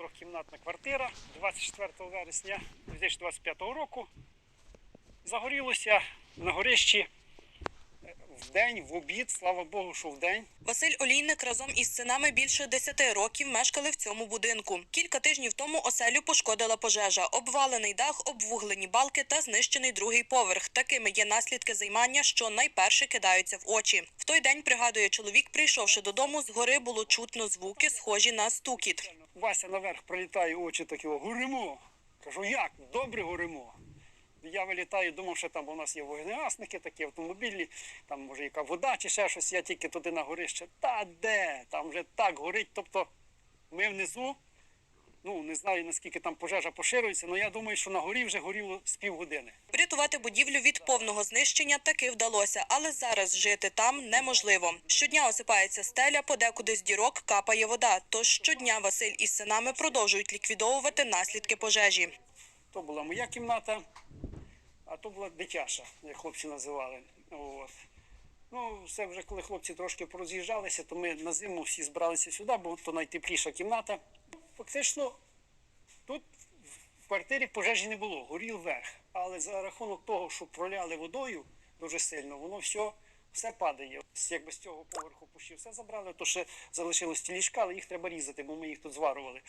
трьохкімнатна квартира 24 вересня 2025 року. Загорілося на горищі в день, в обід, слава Богу, що в день. Василь Олійник разом із синами більше 10 років мешкали в цьому будинку. Кілька тижнів тому оселю пошкодила пожежа, обвалений дах, обвуглені балки та знищений другий поверх. Такими є наслідки займання, що найперше кидаються в очі. В той день пригадує чоловік, прийшовши додому, згори було чутно звуки, схожі на стукіт. Вася наверх прилітає, очі такі, горимо. Кажу, як? Добре горимо. Я вилітаю, думав, що там у нас є вогнегасники, такі автомобільні, там може яка вода чи ще щось, я тільки туди на горище. Та де? Там вже так горить. Тобто ми внизу, ну не знаю наскільки там пожежа поширюється, але я думаю, що на горі вже горіло з півгодини. Врятувати будівлю від повного знищення таки вдалося, але зараз жити там неможливо. Щодня осипається стеля, подекуди з дірок капає вода. Тож щодня Василь із синами продовжують ліквідовувати наслідки пожежі. То була моя кімната, а то була дитяча, як хлопці називали. От. Ну, все вже коли хлопці трошки пороз'їжджалися, то ми на зиму всі збиралися сюди, бо то найтепліша кімната. Фактично, тут в квартирі пожежі не було, горів верх. Але за рахунок того, що проляли водою дуже сильно, воно все, все падає. Якби з цього поверху пущі все забрали, то ще залишилось ті ліжка, але їх треба різати, бо ми їх тут зварували.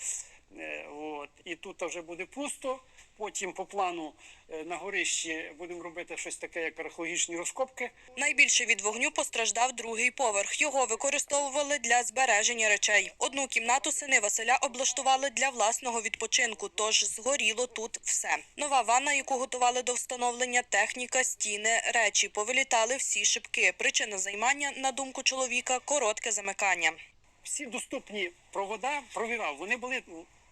Е, от. І тут вже буде пусто. Потім по плану е, на горищі будемо робити щось таке, як археологічні розкопки. Найбільше від вогню постраждав другий поверх. Його використовували для збереження речей. Одну кімнату сини Василя облаштували для власного відпочинку, тож згоріло тут все. Нова ванна, яку готували до встановлення, техніка, стіни, речі. Повилітали всі шибки. Причина займання, на думку чоловіка, коротке замикання. Всі доступні провода провірав, вони були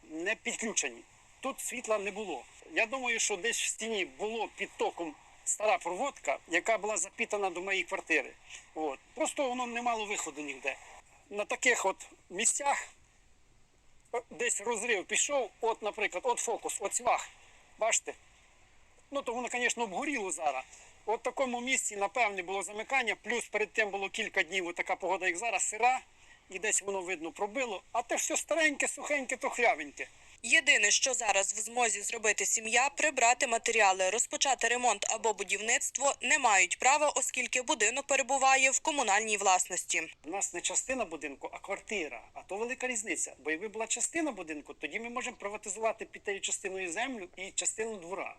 не підключені. Тут світла не було. Я думаю, що десь в стіні було під током стара проводка, яка була запітана до моєї квартири. От. Просто воно не мало виходу ніде. На таких от місцях десь розрив пішов, от, наприклад, от фокус, от цвах. Бачите? Ну, то воно, звісно, обгоріло зараз. От в такому місці, напевне, було замикання, плюс перед тим було кілька днів, така погода, як зараз, сира, і десь воно видно пробило, а те все стареньке, сухеньке, трохлявеньке. Єдине, що зараз в змозі зробити сім'я, прибрати матеріали, розпочати ремонт або будівництво не мають права, оскільки будинок перебуває в комунальній власності. У нас не частина будинку, а квартира. А то велика різниця. Бо якби була частина будинку, тоді ми можемо приватизувати під тією частиною землю і частину двора.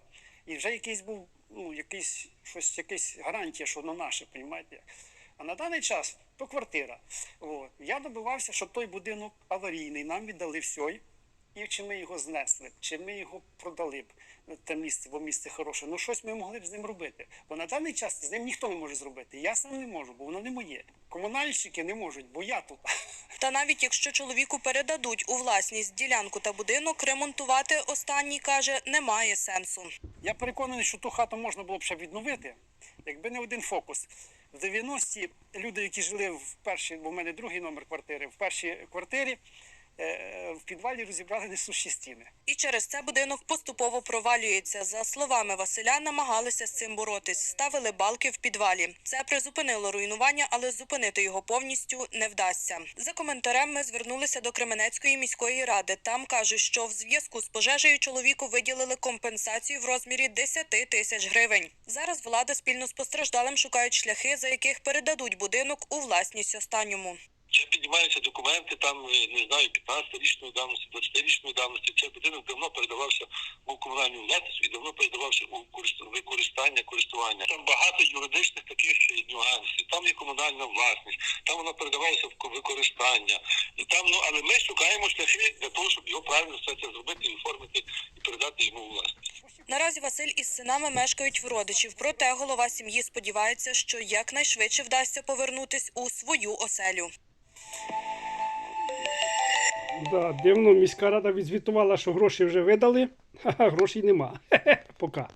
І вже якийсь був, ну, якийсь, щось, якась гарантія, що воно наше, розумієте? А на даний час то квартира. О, Я добивався, щоб той будинок аварійний, нам віддали все. І чи ми його знесли, чи ми його продали б те місце, бо місце хороше. Ну щось ми могли б з ним робити. Бо на даний час з ним ніхто не може зробити. Я сам не можу, бо воно не моє. Комунальщики не можуть, бо я тут. Та навіть якщо чоловіку передадуть у власність ділянку та будинок, ремонтувати останній каже немає сенсу. Я переконаний, що ту хату можна було б ще відновити, якби не один фокус. В 90-ті люди, які жили в першій, бо в мене другий номер квартири, в першій квартирі в підвалі розібрали несущі стіни. І через це будинок поступово провалюється. За словами Василя, намагалися з цим боротись. Ставили балки в підвалі. Це призупинило руйнування, але зупинити його повністю не вдасться. За коментарем ми звернулися до Кременецької міської ради. Там кажуть, що в зв'язку з пожежею чоловіку виділили компенсацію в розмірі 10 тисяч гривень. Зараз влада спільно з постраждалим шукають шляхи, за яких передадуть будинок у власність останньому. Ще піднімаються документи, там е, не знаю, 15-річної давності, 20-річної давності. Цей будинок давно передавався у комунальну власність і давно передавався у корист- використання, користування. Там багато юридичних таких нюансів. Там є комунальна власність, там воно передавалося в використання. І там, ну але ми шукаємо шляхи для того, щоб його правильно все це зробити, оформити і передати йому власність. Наразі Василь із синами мешкають в родичів. Проте голова сім'ї сподівається, що якнайшвидше вдасться повернутись у свою оселю. Да, дивно, міська рада відзвітувала, що гроші вже видали, а грошей нема. Пока.